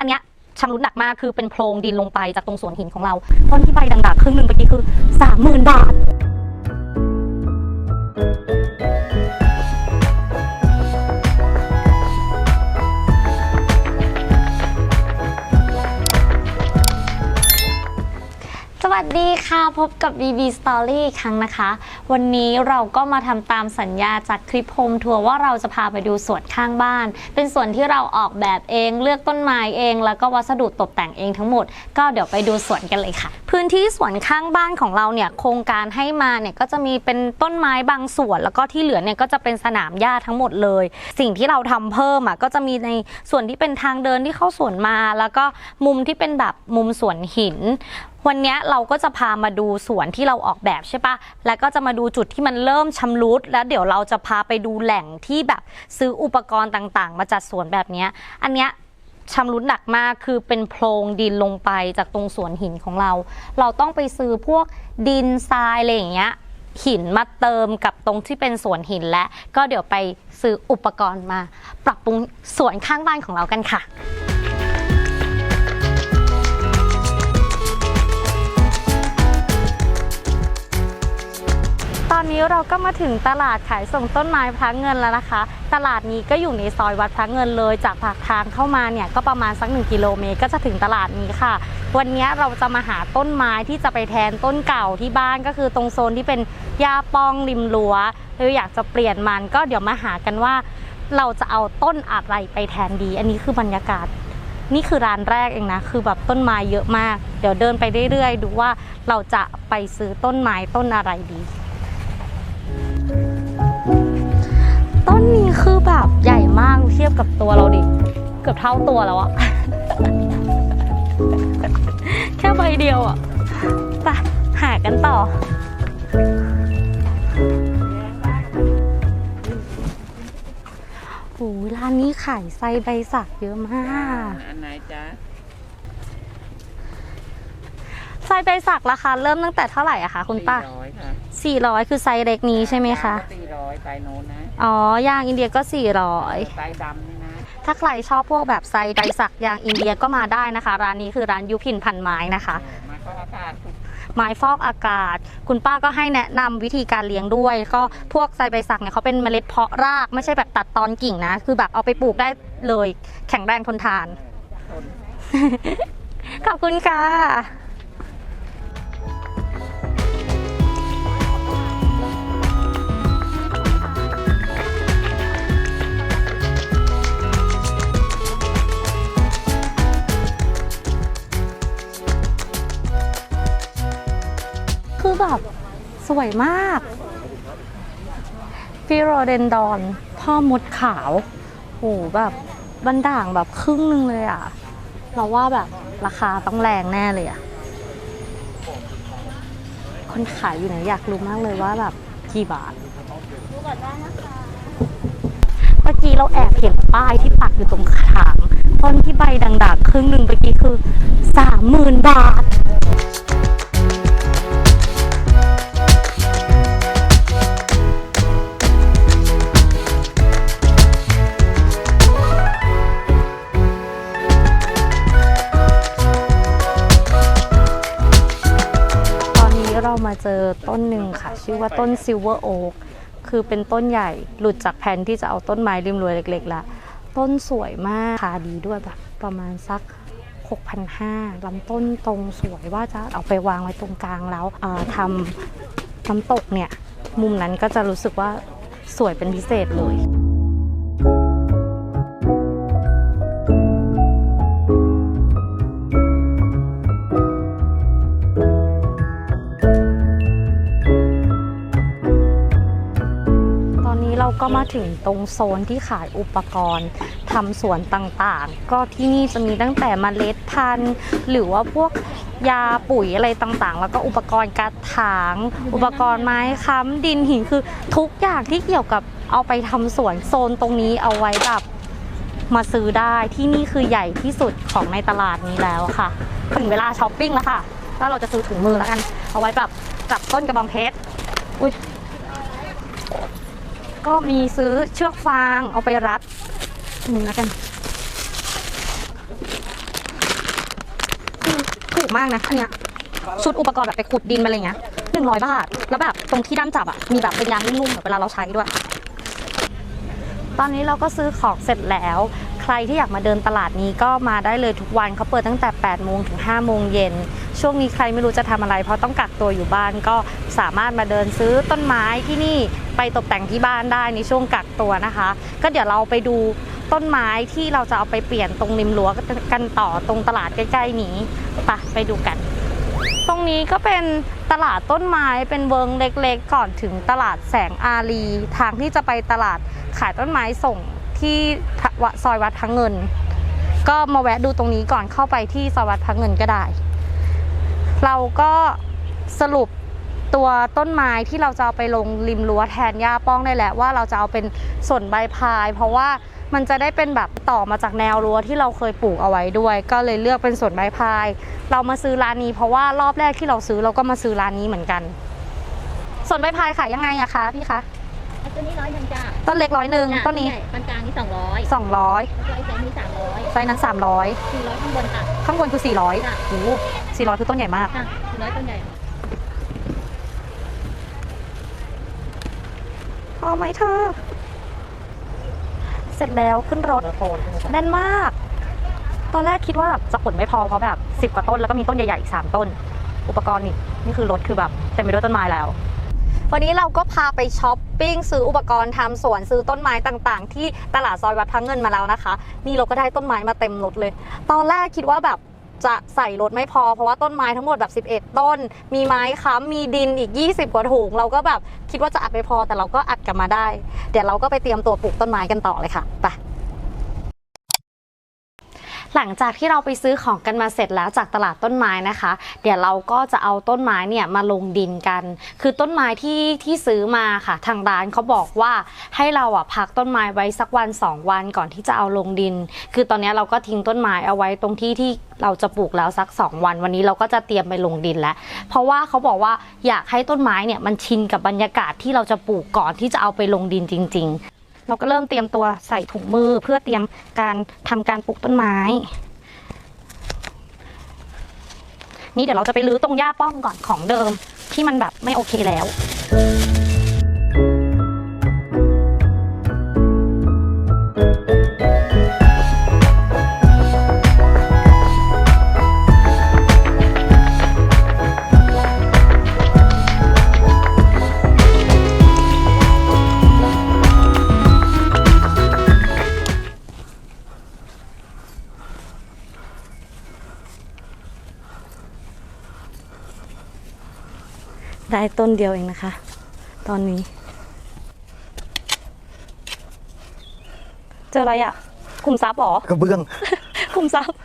อันเนี้ยชำรุดหนักมากคือเป็นโพรงดินลงไปจากตรงสวนหินของเราต้นที่ใบด่างๆครึ่งหนึ่งเมื่อกี้คือสามหมื่นบาท สวัสดีค่ะพบกับ BB Story อีกครั้งนะคะ วันนี้เราก็มาทำตามสัญญาจากคลิปโฮมทัวร์ว่าเราจะพาไปดูสวนข้างบ้าน เป็นสวนที่เราออกแบบเองเลือกต้นไม้เอง แล้วก็วัสดุตกแต่งเองทั้งหมด ก็เดี๋ยวไปดูสวนกันเลยค่ะ พื้นที่สวนข้างบ้านของเราเนี่ยโครงการให้มาเนี่ยก็จะมีเป็นต้นไม้บางส่วน แล้วก็ที่เหลือเนี่ยก็จะเป็นสนามหญ้าทั้งหมดเลย สิ่งที่เราทำเพิ่มอะก็จะมีในส่วนที่เป็นทางเดินที่เข้าสวนมา แล้วก็มุมที่เป็นแบบมุมสวนหินวันนี้เราก็จะพามาดูสวนที่เราออกแบบใช่ปะ แล้วก็จะมาดูจุดที่มันเริ่มชำรุด แล้วเดี๋ยวเราจะพาไปดูแหล่งที่แบบซื้ออุปกรณ์ต่างๆ มาจัดสวนแบบนี้ อันเนี้ย ชำรุดหนักมากคือเป็นโพรงดินลงไปจากตรงสวนหินของเรา เราต้องไปซื้อพวกดินทรายอะไรอย่างเงี้ยหินมาเติมกับตรงที่เป็นสวนหินและก็เดี๋ยวไปซื้ออุปกรณ์มา ปรับปรุงสวนข้างบ้านของเรากันค่ะ นี้เราก็มาถึงตลาดขายส่งต้นไม้พระเงินแล้วนะคะ ตลาดนี้ก็อยู่ในซอยวัดพระเงินเลย จากปากทางเข้ามาเนี่ยก็ประมาณสักหนึ่งกิโลเมตรก็จะถึงตลาดนี้ค่ะ วันนี้เราจะมาหาต้นไม้ที่จะไปแทนต้นเก่าที่บ้านก็คือตรงโซนที่เป็นหญ้าปองริมรั้วเราอยากจะเปลี่ยนมันก็เดี๋ยวมาหากันว่า เราจะเอาต้นอะไรไปแทนดี อันนี้คือบรรยากาศนี่คือร้านแรกเองนะ คือแบบต้นไม้เยอะมาก เดี๋ยวเดินไปเรื่อยๆ ดูว่าเราจะไปซื้อต้นไม้ต้นอะไรดี ต้นนี้คือแบบใหญ่มากเทียบกับตัวเราดิ เกือบเท่าตัวแล้วอะแค่ใบเดียวอะไปหากันต่อ โอ้ยร้านนี้ขายไซใบสักเยอะมาก อันไหนจ๊ะไซใบสักราคาเริ่มตั้งแต่เท่าไหร่อะคะคุณป้าสี่ร้อยค่ะ 400 คือไซส์เล็กนี้ใช่ไหมคะ สี่ร้อยไซโน้นนะอ๋อยางอินเดียก็ไซดำนี่นะ400ถ้าใครชอบพวกแบบไซใบสักยางอินเดียก็มาได้นะคะ ร้านนี้คือร้านยุพินพันไม้นะคะ มาก็อากาศถูกไม้ฟอกอากาศ คุณป้าก็ให้แนะนำวิธีการเลี้ยงด้วย ก็พวกไซใบสักเนี่ยเขาเป็นเมล็ดเพาะรากไม่ใช่แบบตัดตอนกิ่งนะ คือแบบเอาไปปลูกได้เลย แข็งแรงทนทานทนขอบคุณค่ะ สวยมากฟิโรเดนดอน พ่อมดขาวโหแบบบันด่างแบบครึ่งหนึงเลยอะ เราว่าแบบราคาต้องแรงแน่เลยอะคนขายอยู่ไหนอยากรู้มากเลยว่าแบบกี่บาทเมื่อกี้เราแอบเห็นป้ายที่ปักอยู่ตรงขางต้นที่ใบด่างๆครึ่งหนึ่งเมื่อกี้คือสามหมื่นบาท เรามาเจอต้นหนึ่งค่ะ ชื่อว่าต้นซิลเวอร์โอ๊กคือเป็นต้นใหญ่หลุดจากแผนที่จะเอาต้นไม้ริมรั้วเล็กๆละต้นสวยมากราคาดีด้วยแบบประมาณสัก6,500ลำต้นตรงสวยว่าจะเอาไปวางไว้ตรงกลางแล้วทำน้ำตกเนี่ย มุมนั้นก็จะรู้สึกว่าสวยเป็นพิเศษเลย ถึงตรงโซนที่ขายอุปกรณ์ทำสวนต่างๆ ก็ที่นี่จะมีตั้งแต่มเมล็ดพันธุ์ หรือว่าพวกยาปุ๋ยอะไรต่างๆ แล้วก็อุปกรณ์กระถาง อุปกรณ์ไม้ค้ำดินหินคือทุกอย่างที่เกี่ยวกับเอาไปทำสวนโซนตรงนี้เอาไว้แบบมาซื้อได้ที่นี่คือใหญ่ที่สุดของในตลาดนี้แล้วค่ะ ถึงเวลาช้อปปิ้งแล้วค่ะถ้าเราจะซื้อถุงมือแล้วกัน เอาไว้แบบจับต้นกระบองเพชรอุ้ย ก็มีซื้อเชือกฟางเอาไปรัดหนึ่งแล้วกันถูกมากนะอันเนี้ยชุดอุปกรณ์แบบไปขุดดินมาอะไรเงี้ยหนึ่งร้อยบาท แล้วแบบตรงที่ด้ามจับอะ มีแบบเป็นยางนุ่มๆเวลาเราใช้ด้วย ตอนนี้เราก็ซื้อของเสร็จแล้ว รที่อยากมาเดินตลาดนี้ก็มาได้เลยทุกวันเขาเปิดตั้งแต่ 8 โมงถึง 5 โมงเย็น ช่วงนี้ใครไม่รู้จะทำอะไร เพราะต้องกักตัวอยู่บ้านก็สามารถมาเดินซื้อต้นไม้ที่นี่ไปตกแต่งที่บ้านได้ในช่วงกักตัวนะคะ ก็เดี๋ยวเราไปดูต้นไม้ที่เราจะเอาไปเปลี่ยนตรงริมรั้วกันต่อตรงตลาดใกล้ ๆ นี้ไปไปดูกัน ตรงนี้ก็เป็นตลาดต้นไม้เป็นเวิงเล็กๆ ก่อนถึงตลาดแสงอารีทางที่จะไปตลาดขายต้นไม้ส่ง ที่วะซอยวัดพระเงิน ก็มาแวะดูตรงนี้ก่อนเข้าไปที่ซอยวัดพระเงินก็ได้ เราก็สรุปตัวต้นไม้ที่เราจะเอาไปลงริมรั้วแทนหญ้าป้องได้แหล้วว่าเราจะเอาเป็นส่วนใบพาย เพราะว่ามันจะได้เป็นแบบต่อมาจากแนวรั้วที่เราเคยปลูกเอาไว้ด้วย ก็เลยเลือกเป็นส่วนใบพาย เรามาซื้อร้านนี้เพราะว่ารอบแรกที่เราซื้อเราก็มาซื้อร้านนี้เหมือนกัน ส่วนใบพายขายยังไงอะคะพี่คะ ตัวนี้ร้อยหนึ่งจ้าต้นเล็กร้อยหนึ่งจ้ะต้นนี้ใหญ่ปานกลางนี่สองร้อยสองร้อยแล้วก็ไอ้แซมนี่สามร้อยไซส์นั้นสามร้อยสี่ร้อยข้างบนค่ะข้างบนคือสี่ร้อยจ้ะโอ้สี่ร้อยคือต้นใหญ่มากค่ะสี่ร้อยต้นใหญ่พอไหมเธอ เสร็จแล้วขึ้นรถแน่นมาก ตอนแรกคิดว่าจะขนไม่พอเพราะแบบสิบ10กว่าต้นแล้วก็มีต้นใหญ่ๆอีกสามต้น อุปกรณ์นี่นี่คือรถคือแบบเต็มไปด้วยต้นไม้แล้ว วันนี้เราก็พาไปช้อปปิ้งซื้ออุปกรณ์ทำสวนซื้อต้นไม้ต่างๆ ที่ตลาดซอยวัดพระเงินมาแล้วนะคะ นี่เราก็ได้ต้นไม้มาเต็มรถเลย ตอนแรกคิดว่าแบบจะใส่รถไม่พอเพราะว่าต้นไม้ทั้งหมดแบบ 11 ต้น มีไม้ค้ำมีดินอีก 20 กว่าถุงเราก็แบบคิดว่าจะอัดไม่พอแต่เราก็อัดกลับมาได้ เดี๋ยวเราก็ไปเตรียมตัวปลูกต้นไม้กันต่อเลยค่ะไป หลังจากที่เราไปซื้อของกันมาเสร็จแล้วจากตลาดต้นไม้นะคะ เดี๋ยวเราก็จะเอาต้นไม้เนี่ยมาลงดินกัน คือต้นไม้ที่ที่ซื้อมาค่ะ ทางร้านเขาบอกว่าให้เราอะพักต้นไม้ไว้สักวันสองวันก่อนที่จะเอาลงดิน คือตอนนี้เราก็ทิ้งต้นไม้เอาไว้ตรงที่ที่เราจะปลูกแล้วสักสองวัน วันนี้เราก็จะเตรียมไปลงดินแล้ว เพราะว่าเขาบอกว่าอยากให้ต้นไม้เนี่ยมันชินกับบรรยากาศที่เราจะปลูกก่อนที่จะเอาไปลงดินจริง ๆ เราก็เริ่มเตรียมตัวใส่ถุงมือเพื่อเตรียมการทำการปลูกต้นไม้ นี่เดี๋ยวเราจะไปรื้อตรงหญ้าป้องก่อนของเดิมที่มันแบบไม่โอเคแล้ว ได้ต้นเดียวเองนะคะ ตอนนี้ เจออะไรอะ คุมทรัพย์เหรอกระเบื้อง คุมทรัพย์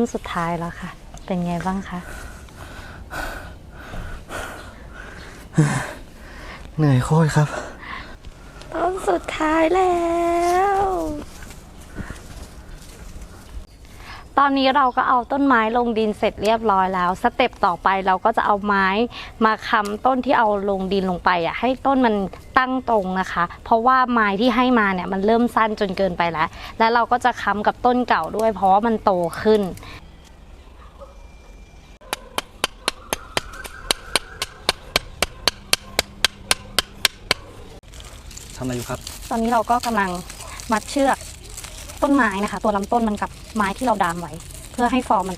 นี้เหลือต้นสุดท้ายแล้วค่ะ เป็นไงบ้างคะ เหนื่อยโคตรครับ ต้นสุดท้ายแล้ว ตอนนี้เราก็เอาต้นไม้ลงดินเสร็จเรียบร้อยแล้ว สเต็ปต่อไปเราก็จะเอาไม้มาค้ำต้นที่เอาลงดินลงไปอะให้ต้นมันตั้งตรงนะคะ เพราะว่าไม้ที่ให้มาเนี่ยมันเริ่มสั้นจนเกินไปแล้ว แล้วเราก็จะค้ำกับต้นเก่าด้วย เพราะว่ามันโตขึ้นทำอะไรอยู่ครับ ตอนนี้เราก็กำลังมัดเชือก ต้นไม้นะคะ ตัวลำต้นมันกับไม้ที่เราดามไว้ เพื่อให้ฟอร์มมัน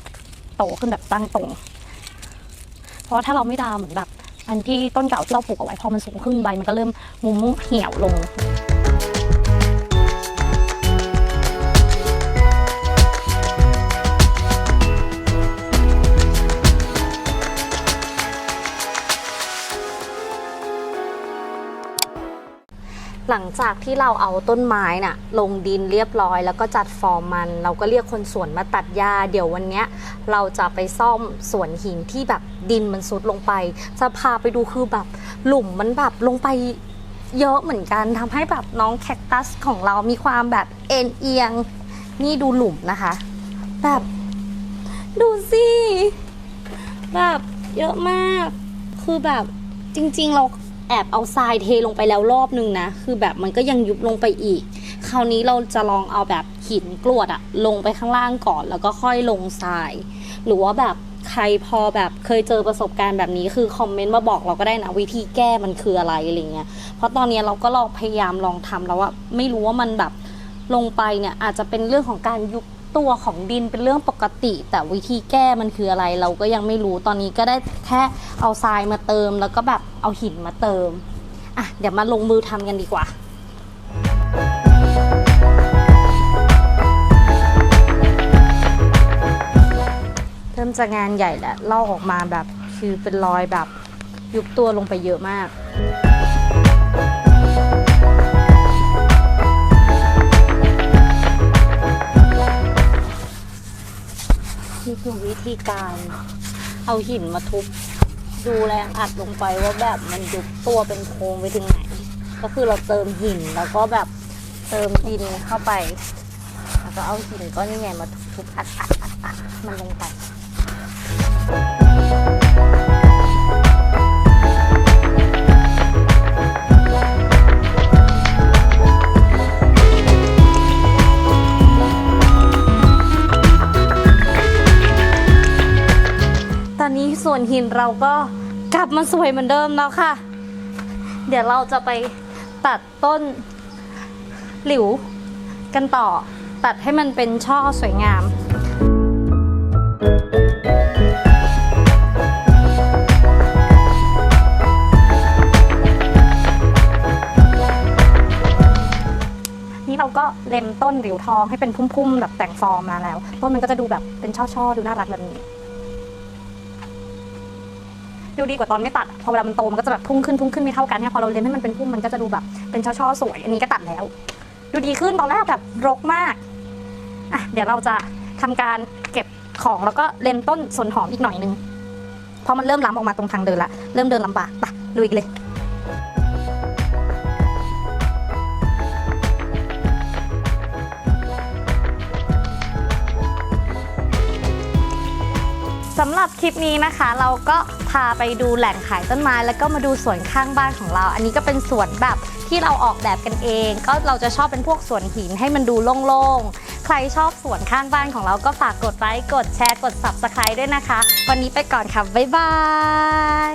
โตขึ้นแบบตั้งตรง เพราะถ้าเราไม่ดามเหมือนแบบอันที่ต้นเก่าที่เราปลูกเอาไว้พอมันสูงขึ้นใบมันก็เริ่มมุมเหี่ยวลง หลังจากที่เราเอาต้นไม้น่ะลงดินเรียบร้อย แล้วก็จัดฟอร์มมัน เราก็เรียกคนสวนมาตัดหญ้าเดี๋ยววันเนี้ยเราจะไปซ่อมสวนหินที่แบบดินมันซุดลงไป จะพาไปดูคือแบบหลุมมันแบบลงไปเยอะเหมือนกันทำให้แบบน้องแคคตัสของเรามีความแบบเอ็นเอียง นี่ดูหลุมนะคะ แบบ ดูสิแบบเยอะมาก คือแบบจริง ๆ เรา แอบเอาทรายเทลงไปแล้วรอบนึงนะ คือแบบมันก็ยังยุบลงไปอีก คราวนี้เราจะลองเอาแบบหินกรวดอะลงไปข้างล่างก่อน แล้วก็ค่อยลงทราย หรือว่าแบบใครพอแบบเคยเจอประสบการณ์แบบนี้คือคอมเมนต์มาบอกเราก็ได้นะวิธีแก้มันคืออะไรอะไรเงี้ย เพราะตอนนี้เราก็ลองพยายามลองทำแล้วว่าไม่รู้ว่ามันแบบลงไปเนี่ยอาจจะเป็นเรื่องของการยุบ ตัวของดินเป็นเรื่องปกติ แต่วิธีแก้มันคืออะไรเราก็ยังไม่รู้ตอนนี้ก็ได้แค่เอาทรายมาเติม แล้วก็แบบเอาหินมาเติมอะเดี๋ยวมาลงมือทำกันดีกว่าเริ่มจะงานใหญ่แล้วลอกออกมาแบบคือเป็นรอยแบบยุบตัวลงไปเยอะมาก ธีการ เอาหินมาทุบดูแรงอัดลงไปว่าแบบมันยุบตัวเป็นโค้งไปถึงไหน ก็คือเราเติมหินแล้วก็แบบเติมดินเข้าไป แล้วก็เอาหินก้อนนี้ไงมาทุบๆอัดอัดอัดอัดมันลงไป นหินเราก็กลับมาสวยเหมือนเดิมแล้วค่ะ เดี๋ยวเราจะไปตัดต้นหลิวกันต่อ ตัดให้มันเป็นช่อสวยงามนี่เราก็เล็มต้นหลิวทองให้เป็นพุ่มๆ แบบแต่งฟอร์มมาแล้ว ต้นมันก็จะดูแบบเป็นช่อๆ ดูน่ารักแบบนี้ ดูดีกว่าตอนไม่ตัดพอเวลามันโตมันก็จะแบบพุ่งขึ้นพุ่งขึ้นไม่เท่ากันเนี่ยพอเราเล็มให้มันเป็นพุ่มมันก็จะดูแบบเป็นช่อๆสวย อันนี้ก็ตัดแล้ว ดูดีขึ้นตอนแรกแบบรกมากอะเดี๋ยวเราจะทำการเก็บของแล้วก็เล็มต้นสนหอมอีกหน่อยนึงพอมันเริ่มล้ำออกมาตรงทางเดินละเริ่มเดินลำบากไปลุยเลย รับคลิปนี้นะคะ เราก็พาไปดูแหล่งขายต้นไม้ แล้วก็มาดูสวนข้างบ้านของเรา อันนี้ก็เป็นสวนแบบที่เราออกแบบกันเอง ก็เราจะชอบเป็นพวกสวนหินให้มันดูโล่งๆ ใครชอบสวนข้างบ้านของเราก็ฝากกดไลค์กดแชร์กด subscribe ด้วยนะคะ วันนี้ไปก่อนค่ะบ๊ายบาย